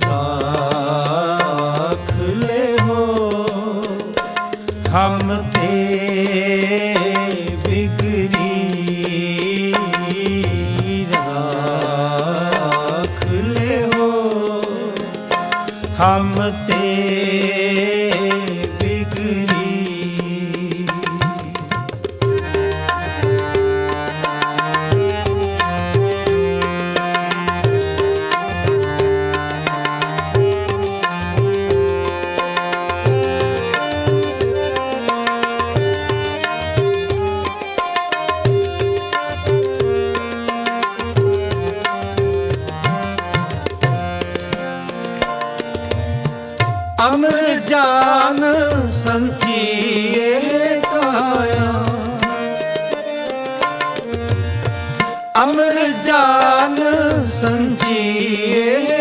ਰਾਖ ਲੈ ਹੋ। ਹਮ ਤੇ ਬਿਗਰੀ ਰਾਖ ਲੈ ਹੋ। ਹਮ ਤੇ ਅਮਰ ਜਾਨ ਸੰਚੀਏ ਕਾਇਆ। ਅਮਰ ਜਾਨ ਸੰਚੀਏ